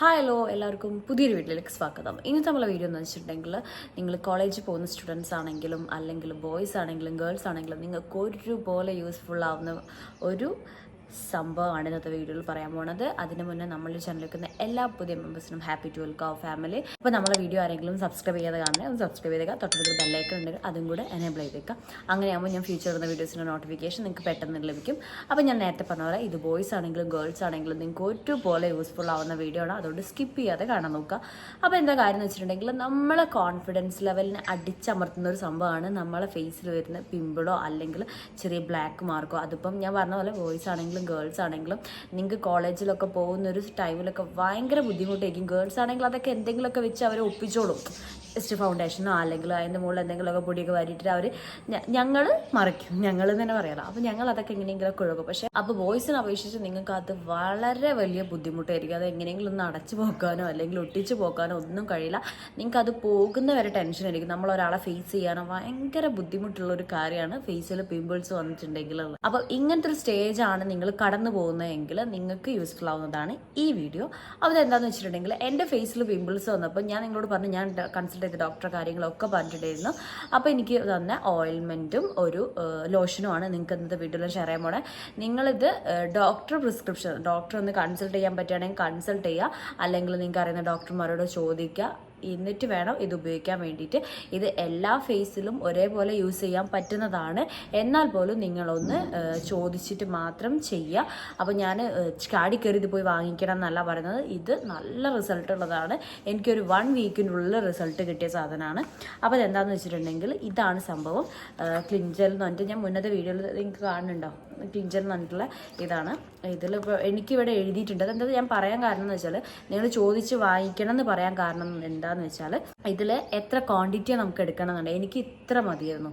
Hi hello എല്ലാവർക്കും പുതിയൊരു വീട്ടിലേക്ക് സ്വാഗതം. ഇന്ന് നമ്മളെ വീഡിയോ എന്ന് വെച്ചിട്ടുണ്ടെങ്കിൽ നിങ്ങൾ കോളേജിൽ പോകുന്ന സ്റ്റുഡൻസ് ആണെങ്കിലും അല്ലെങ്കിൽ ബോയ്സ് ആണെങ്കിലും ഗേൾസ് ആണെങ്കിലും നിങ്ങൾക്ക് ഒരുപോലെ യൂസ്ഫുൾ ആവുന്ന ഒരു സംഭവമാണ് ഇന്നത്തെ വീഡിയോയിൽ പറയാൻ പോണത്. അതിന് മുന്നേ നമ്മുടെ ചാനലിൽ വെക്കുന്ന എല്ലാ പുതിയ മെമ്പേഴ്സിനും ഹാപ്പി ടു വെൽക്കം ഫാമിലി അപ്പോൾ നമ്മളെ വീഡിയോ ആരെങ്കിലും സബ്സ്ക്രൈബ് ചെയ്യാതെ കാണണേ ഒന്ന് സബ്സ്ക്രൈബ് ചെയ്തേക്കുക തൊട്ടടുത്ത് ബെല്ലൈക്കൺ ഉണ്ടെങ്കിൽ അതും കൂടെ എനേബിൾ ചെയ്തേക്കുക അങ്ങനെയാകുമ്പോൾ ഞാൻ ഫ്യൂച്ചർ വരുന്ന വീഡിയോസിന്റെ നോട്ടിഫിക്കേഷൻ നിങ്ങൾക്ക് പെട്ടെന്ന് ലഭിക്കും. അപ്പോൾ ഞാൻ നേരത്തെ പറഞ്ഞ പോലെ ഇത് ബോയ്സ് ആണെങ്കിലും ഗേൾസ് ആണെങ്കിലും നിങ്ങൾക്ക് ഒരുപോലെ യൂസ്ഫുൾ ആവുന്ന വീഡിയോ ആണ്. അതുകൊണ്ട് സ്കിപ്പ് ചെയ്യാതെ കാണാൻ നോക്കുക. അപ്പോൾ എന്താ കാര്യം എന്ന് വെച്ചിട്ടുണ്ടെങ്കിൽ നമ്മളെ കോൺഫിഡൻസ് ലെവലിനെ അടിച്ചമർത്തുന്ന ഒരു സംഭവമാണ് നമ്മളെ ഫേസിൽ വരുന്ന പിമ്പിളോ അല്ലെങ്കിൽ ചെറിയ ബ്ലാക്ക് മാർക്കോ അതിപ്പം ഞാൻ പറഞ്ഞ പോലെ ബോയ്സ് ആണെങ്കിലും ഗേൾസ് ആണെങ്കിലും നിങ്ങൾക്ക് കോളേജിലൊക്കെ പോകുന്ന ഒരു ടൈമിലൊക്കെ ഭയങ്കര ബുദ്ധിമുട്ടായിരിക്കും. ഗേൾസ് ആണെങ്കിൽ അതൊക്കെ എന്തെങ്കിലുമൊക്കെ വെച്ച് അവരെ ഒപ്പിച്ചോളും. ജസ്റ്റ് ഫൗണ്ടേഷനോ അല്ലെങ്കിൽ അതിന്റെ മുകളിൽ എന്തെങ്കിലുമൊക്കെ പൊടിയൊക്കെ വാരിയിട്ട് അവർ ഞങ്ങൾ മറയ്ക്കും ഞങ്ങൾ തന്നെ പറയാം അപ്പോൾ ഞങ്ങൾ അതൊക്കെ എങ്ങനെയെങ്കിലുമൊക്കെ ഒഴുകും പക്ഷേ അപ്പോൾ ബോയ്സിനെ അപേക്ഷിച്ച് നിങ്ങൾക്ക് അത് വളരെ വലിയ ബുദ്ധിമുട്ടായിരിക്കും. അത് എങ്ങനെയെങ്കിലും ഒന്ന് അടച്ചു പോക്കാനോ അല്ലെങ്കിൽ ഒട്ടിച്ചു പോക്കാനോ ഒന്നും കഴിയില്ല. നിങ്ങൾക്ക് അത് പോകുന്ന വരെ ടെൻഷൻ ആയിരിക്കും. നമ്മൾ ഒരാളെ ഫേസ് ചെയ്യാനോ ഭയങ്കര ബുദ്ധിമുട്ടുള്ള ഒരു കാര്യമാണ് ഫേസിൽ പിമ്പിൾസ് വന്നിട്ടുണ്ടെങ്കിൽ അപ്പോൾ ഇങ്ങനത്തെ ഒരു സ്റ്റേജാണ് നിങ്ങൾ കടന്നു പോകുന്നതെങ്കിൽ നിങ്ങൾക്ക് യൂസ്ഫുൾ ആവുന്നതാണ് ഈ വീഡിയോ അപ്പോൾ അതെന്താണെന്ന് വെച്ചിട്ടുണ്ടെങ്കിൽ എന്റെ ഫേസിൽ പിമ്പിൾസ് വന്നപ്പോൾ ഞാൻ നിങ്ങളോട് പറഞ്ഞു ഞാൻ കൺസൾട്ട് ചെയ്ത ഡോക്ടർ കാര്യങ്ങളൊക്കെ പറഞ്ഞിട്ടുണ്ടായിരുന്നു. അപ്പോൾ എനിക്ക് തന്ന ഓയിൽമെന്റും ഒരു ലോഷനുമാണ് നിങ്ങൾക്ക് ഇന്നത്തെ വീഡിയോയിൽ ഷെയർ ചെയ്യാൻ പോണേ. നിങ്ങളിത് ഡോക്ടർ പ്രിസ്ക്രിപ്ഷൻ ഡോക്ടർ ഒന്ന് കൺസൾട്ട് ചെയ്യാൻ പറ്റുകയാണെങ്കിൽ കൺസൾട്ട് ചെയ്യുക. അല്ലെങ്കിൽ നിങ്ങൾക്ക് അറിയുന്ന ഡോക്ടർമാരോട് ചോദിക്കുക. എന്നിട്ട് വേണം ഇത് ഉപയോഗിക്കാൻ വേണ്ടിയിട്ട്. ഇത് എല്ലാ ഫേസിലും ഒരേപോലെ യൂസ് ചെയ്യാൻ പറ്റുന്നതാണ്. എന്നാൽ പോലും നിങ്ങളൊന്ന് ചോദിച്ചിട്ട് മാത്രം ചെയ്യുക അപ്പോൾ ഞാൻ ചാടി കയറി ഇത് പോയി വാങ്ങിക്കണം എന്നല്ല പറയുന്നത്. ഇത് നല്ല റിസൾട്ട് ഉള്ളതാണ്. എനിക്കൊരു വൺ വീക്കിനുള്ളിൽ റിസൾട്ട് കിട്ടിയ സാധനമാണ്. അപ്പോൾ അതെന്താണെന്ന് വെച്ചിട്ടുണ്ടെങ്കിൽ ഇതാണ് സംഭവം. ക്ലിഞ്ചൽ എന്ന് പറഞ്ഞിട്ട് ഞാൻ മുന്നത്തെ വീഡിയോയിൽ നിങ്ങൾക്ക് കാണുന്നുണ്ടോ? ക്ലിഞ്ചൽ എന്ന് പറഞ്ഞിട്ടുള്ള ഇതാണ് ഇതിലിപ്പോൾ എനിക്കിവിടെ എഴുതിയിട്ടുണ്ട്. അതെന്താ ഞാൻ പറയാൻ കാരണം എന്ന് വെച്ചാൽ നിങ്ങൾ ചോദിച്ച് വാങ്ങിക്കണം എന്ന് പറയാൻ കാരണം എന്താണെന്ന് വെച്ചാൽ ഇതിൽ എത്ര ക്വാണ്ടിറ്റിയാണ് നമുക്ക് എടുക്കണം എന്നുണ്ടെങ്കിൽ എനിക്ക് ഇത്ര മതിയായിരുന്നു.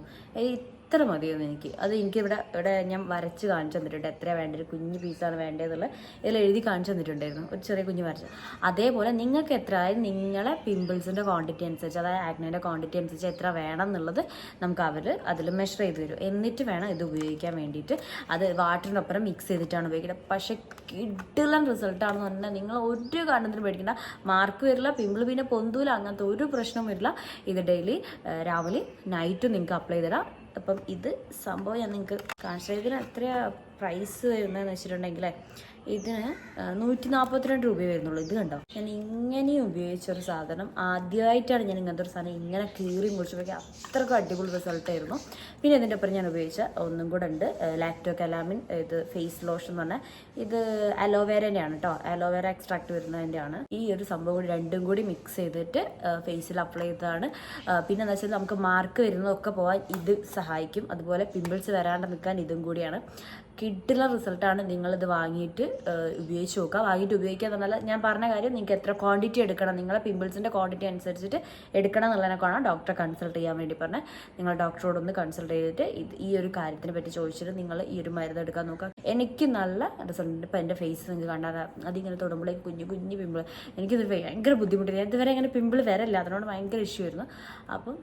ഇത്ര മതിയെന്ന് എനിക്ക്? അത് എനിക്ക് ഇവിടെ ഞാൻ വരച്ച് കാണിച്ചു തന്നിട്ടുണ്ട്. എത്ര വേണ്ട ഒരു കുഞ്ഞ് പീസാണ് വേണ്ടതെന്നുള്ള ഇതിൽ എഴുതി കാണിച്ചു തന്നിട്ടുണ്ടായിരുന്നു. ഒരു ചെറിയ കുഞ്ഞ് വരച്ച്. അതേപോലെ നിങ്ങൾക്ക് എത്ര? ആയാലും നിങ്ങളെ പിമ്പിൾസിന്റെ ക്വാണ്ടിറ്റി അനുസരിച്ച് അതായത് ആഗ്നേന്റെ ക്വാണ്ടിറ്റി അനുസരിച്ച് എത്ര വേണം എന്നുള്ളത് നമുക്ക് അവർ അതിൽ മെഷർ ചെയ്ത് തരും. എന്നിട്ട് വേണം ഇത് ഉപയോഗിക്കാൻ വേണ്ടിയിട്ട് അത് വാട്ടറിനൊപ്പം മിക്സ് ചെയ്തിട്ടാണ് ഉപയോഗിക്കുന്നത്. പക്ഷേ കിഡിലൻ റിസൾട്ടാണെന്ന് പറഞ്ഞാൽ നിങ്ങൾ ഒരു കാരണത്തിനും പേടിക്കേണ്ട. മാർക്ക് വരില്ല പിമ്പിൾ പിന്നെ പൊന്തൂല അങ്ങനത്തെ ഒരു പ്രശ്നവും വരില്ല. ഇത് ഡെയിലി രാവിലെ നൈറ്റും നിങ്ങൾക്ക് അപ്ലൈ ചെയ്തിടാം അപ്പം ഇത് സംഭവം ഞാൻ നിങ്ങൾക്ക് കാണിച്ചു തരാം. പ്രൈസ് വരുന്നതെന്ന് വെച്ചിട്ടുണ്ടെങ്കിൽ ഇതിന് നൂറ്റി നാൽപ്പത്തിരണ്ട് രൂപ വരുന്നുള്ളൂ. ഇത് കണ്ടോ? ഞാൻ ഇങ്ങനെയും ഉപയോഗിച്ചൊരു സാധനം. ആദ്യമായിട്ടാണ് ഞാൻ ഇങ്ങനത്തെ ഒരു സാധനം ഇങ്ങനെ കീറി മുറിച്ചപ്പോഴേക്കും അത്രക്കും അടിപൊളി റിസൾട്ട് ആയിരുന്നു. പിന്നെ ഇതിന്റെ ഒപ്പം ഞാൻ ഉപയോഗിച്ച ഒന്നും കൂടെ ഉണ്ട് ലാക്ടോ കലാമിൻ ഇത് ഫേസ് ലോഷൻ എന്ന് പറഞ്ഞാൽ ഇത് അലോവേരന്റെയാണ് കേട്ടോ അലോവേര എക്സ്ട്രാക്ട് വരുന്നതിന്റെയാണ് ഈ ഒരു സംഭവം കൂടി രണ്ടും കൂടി മിക്സ് ചെയ്തിട്ട് ഫേസിൽ അപ്ലൈ ചെയ്തതാണ്. പിന്നെ എന്ന് വെച്ചാൽ നമുക്ക് മാർക്ക് വരുന്നതൊക്കെ പോകാൻ ഇത് സഹായിക്കും. അതുപോലെ പിമ്പിൾസ് വരാണ്ട് നിൽക്കാൻ ഇതും കൂടിയാണ്. കിഡിലെ റിസൾട്ടാണ് നിങ്ങളിത് വാങ്ങിയിട്ട് ഉപയോഗിച്ച് നോക്കുക. വാങ്ങിയിട്ട് ഉപയോഗിക്കുക എന്നാൽ ഞാൻ പറഞ്ഞ കാര്യം നിങ്ങൾക്ക് എത്ര ക്വാണ്ടിറ്റി എടുക്കണം നിങ്ങളെ പിമ്പിൾസിന്റെ ക്വാണ്ടിറ്റി അനുസരിച്ചിട്ട് എടുക്കണം എന്നുള്ളതിനൊക്കെയാണ് ഡോക്ടറെ കൺസൾട്ട് ചെയ്യാൻ വേണ്ടി പറഞ്ഞ് നിങ്ങൾ ഡോക്ടറോടൊന്ന് കൺസൾട്ട് ചെയ്തിട്ട് ഈ ഒരു കാര്യത്തിനെ പറ്റി ചോദിച്ചിട്ട് നിങ്ങൾ ഈ ഒരു മരുന്ന് എടുക്കാൻ നോക്കുക. എനിക്ക് നല്ല റിസൾട്ട് ഉണ്ട്. എന്റെ ഫേസ് നിങ്ങൾക്ക് കണ്ടാൽ അതിങ്ങനെ തൊടുമ്പോഴേക്ക് കുഞ്ഞു കുഞ്ഞു പിമ്പിൾ എനിക്കിത് ഭയങ്കര ബുദ്ധിമുട്ടില്ല ഇതുവരെ അങ്ങനെ പിമ്പിൾ വരല്ല. അതിനോട് ഭയങ്കര ഇഷ്യൂ ആയിരുന്നു. അപ്പം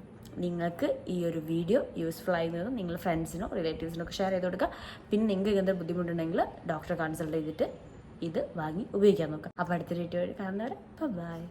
നിങ്ങൾക്ക് ഈ ഒരു വീഡിയോ യൂസ്ഫുൾ ആയിരുന്നത് നിങ്ങൾ ഫ്രണ്ട്സിനോ റിലേറ്റീവ്സിനോ ഒക്കെ ഷെയർ ചെയ്ത് കൊടുക്കുക. പിന്നെ നിങ്ങൾക്ക് ഇങ്ങനത്തെ ബുദ്ധിമുട്ടുണ്ടെങ്കിൽ ഡോക്ടറെ കൺസൾട്ട് ചെയ്തിട്ട് ഇത് വാങ്ങി ഉപയോഗിക്കാൻ നോക്കാം. അപ്പോൾ അടുത്ത വീഡിയോ കാണുന്നവരെ ബൈ